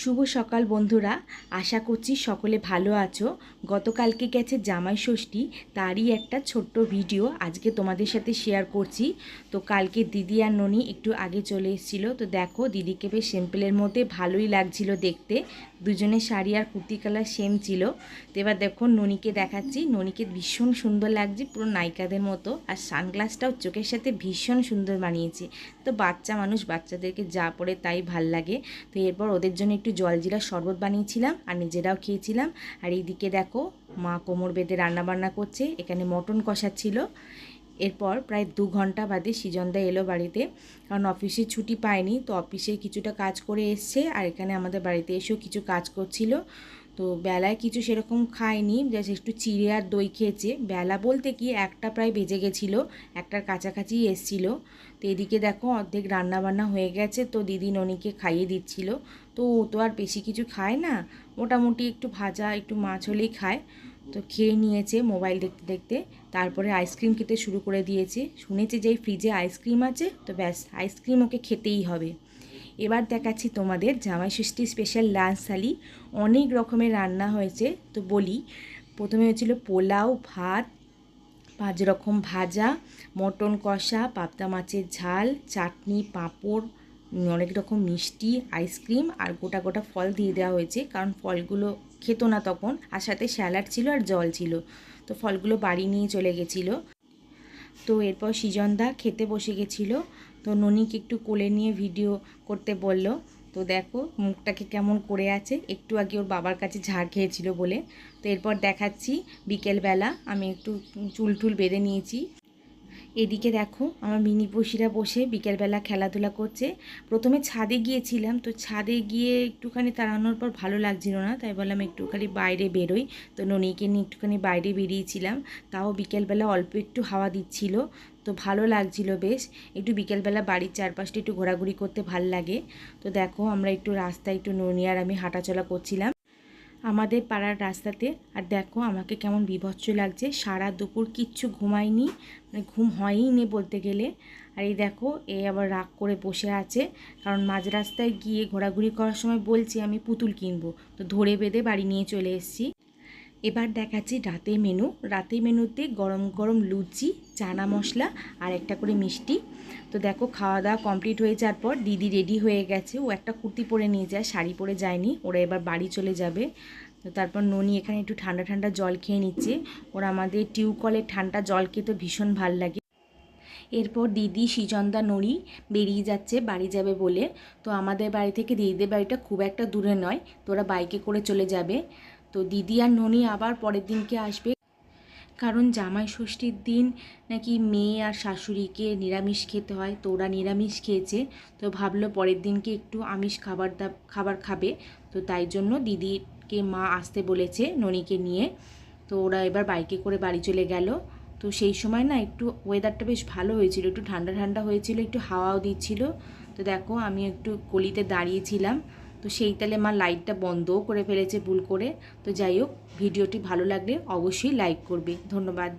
শুভ সকাল বন্ধুরা। আশা করছি সকলে ভালো আছো। গতকালকে গেছে জামাই ষষ্ঠী, তারই একটা ছোট্ট ভিডিও আজকে তোমাদের সাথে শেয়ার করছি। তো কালকে দিদি আর ননি একটু আগে চলে এসেছিল। তো দেখো, দিদিকে বেশ সিম্পলের মধ্যে ভালোই লাগছিল দেখতে। দুজনের শাড়ি আর কুর্তি কালার সেম ছিল। তো এবার দেখো, ননিকে দেখাচ্ছি। ননিকে ভীষণ সুন্দর লাগছে, পুরো নায়িকাদের মতো। আর সানগ্লাসটাও চোখের সাথে ভীষণ সুন্দর বানিয়েছে। তো বাচ্চা মানুষ, বাচ্চাদেরকে যা পড়ে তাই ভালো লাগে। তো এরপর ওদের জন্য একটু জলজিরা শরবত বানিয়েছিলাম আর নিজেরাও খেয়েছিলাম। আর এইদিকে দেখো মা কোমর বেঁধে রান্নাবান্না করছে। এখানে মটন কষা ছিল। এরপর প্রায় দু ঘণ্টা বাদে সৃজনদা এলো বাড়িতে। কারণ অফিসে ছুটি পায়নি, তো অফিসে কিছুটা কাজ করে এসছে আর এখানে আমাদের বাড়িতে এসেও কিছু কাজ করছিল। তো বেলায় কিছু সেরকম খায়নি, জাস্ট একটু চিড়ে আর দই খেয়েছে। বেলা বলতে কি একটা প্রায় বেজে গেছিল, একটার কাছাকাছি এসছিল। তো এদিকে দেখো অর্ধেক রান্না বান্না হয়ে গেছে, তো দিদি ননিকে খাইয়ে দিচ্ছিল। তো ও তো আর বেশি কিছু খায় না, মোটামুটি একটু ভাজা, একটু মাছ হলেই খায়। তো খেয়ে নিয়েছে মোবাইল দেখতে দেখতে। তারপরে আইসক্রিম খেতে শুরু করে দিয়েছে। শুনেছে যে ফ্রিজে আইসক্রিম আছে, তো ব্যাস আইসক্রিম ওকে খেতেই হবে। এবার দেখাচ্ছি তোমাদের জামাই ষষ্ঠী স্পেশাল লাঞ্চ থালি। অনেক রকমের রান্না হয়েছে, তো বলি। প্রথমে হয়েছিল পোলাও, ভাত, পাঁচ রকম ভাজা, মটন কষা, পাবদা মাছের ঝাল, চাটনি, পাঁপড়, অনেক রকম মিষ্টি আইসক্রিম আর গোটা গোটা ফল দিয়ে দেওয়া হয়েছে। কারণ ফলগুলো খেতো না তখন, আর সাথে স্যালাড ছিল আর জল ছিল। তো ফলগুলো বাড়ি নিয়ে চলে গেছিল। তো এরপর সৃজনদা খেতে বসে গেছিল। তো ননিকে একটু কোলে নিয়ে ভিডিও করতে বলল, তো দেখো মুখটাকে কেমন করে আছে, একটু আগে ওর বাবার কাছে ঝাড় খেয়েছিল বলে। তো এরপর দেখাচ্ছি বিকেলবেলা আমি একটু চুল টুল বেঁধে নিয়েছি। এদিকে দেখো, আমার মিনি পশিরা বসে বিকেলবেলা খেলাধুলা করছে। প্রথমে ছাদে গিয়েছিলাম, তো ছাদে গিয়ে একটুখানি তাড়ানোর পর ভালো লাগছিল না, তাই বললাম একটুখানি বাইরে বেরোই। তো ননিকে নিয়ে একটুখানি বাইরে বেরিয়েছিলাম, তাও বিকেলবেলা অল্প একটু হাওয়া দিচ্ছিল, তো ভালো লাগছিল বেশ। একটু বিকেলবেলা বাড়ির চারপাশটা একটু ঘোরাঘুরি করতে ভালো লাগে। তো দেখো, আমরা একটু রাস্তায় একটু ননি আর আমি হাঁটাচলা করছিলাম। আমাদের পাড়ার রাস্তাতে। আর দেখো, আমাকে কেমন বিভৎস লাগছে। সারা দুপুর কিচ্ছু ঘুমাইনি মানে ঘুম হয়ই নি বলতে গেলে। আর এই দেখো, এ আবার রাগ করে বসে আছে। কারণ মাঝ রাস্তায় গিয়ে ঘোরাঘুরি করার সময় বলছি, আমি পুতুল কিনবো। তো ধরে বেঁধে বাড়ি নিয়ে চলে এসেছি। এবার দেখাচ্ছি রাতে মেনু রাতে মেনুতে গরম গরম লুচি, চানা মশলা আর একটা করে মিষ্টি। তো দেখো খাওয়া দাওয়া কমপ্লিট হয়ে যাওয়ার পর দিদি রেডি হয়ে গেছে। ও একটা কুর্তি পরে নিয়ে যায়, শাড়ি পরে যায়নি। ওরা এবার বাড়ি চলে যাবে। তো তারপর ননি এখানে একটু ঠান্ডা ঠান্ডা জল খেয়ে নিচ্ছে। ওরা আমাদের টিউকলের ঠান্ডা জল খেতে ভীষণ ভালো লাগে। এরপর দিদি সিজন্দা নড়ি বেরিয়ে যাচ্ছে, বাড়ি যাবে বলে। তো আমাদের বাড়ি থেকে দিদিদের বাড়িটা খুব একটা দূরে নয়। তো ওরা বাইকে করে চলে যাবে। তো দিদি আর ননি আবার পরের দিনকে আসবে। কারণ জামাই ষষ্ঠীর দিন নাকি মেয়ে আর শাশুড়িকে নিরামিষ খেতে হয়, তো ওরা নিরামিষ খেয়েছে। তো ভাবলো পরের দিনকে একটু আমিষ খাবার দা, খাবার খাবে। তো তাই জন্য দিদিকে মা আসতে বলেছে ননিকে নিয়ে। তো ওরা এবার বাইকে করে বাড়ি চলে গেল। তো সেই সময় না একটু ওয়েদারটা বেশ ভালো হয়েছিল, একটু ঠান্ডা ঠান্ডা হয়েছিল, একটু হাওয়াও দিচ্ছিল। তো দেখো আমি একটু গলিতে দাঁড়িয়েছিলাম তো সেই তালে মা লাইটটা বন্ধও করে ফেলেছে ভুল করে। তো যাই হোক, ভিডিওটি ভালো লাগলে অবশ্যই লাইক করবে। ধন্যবাদ।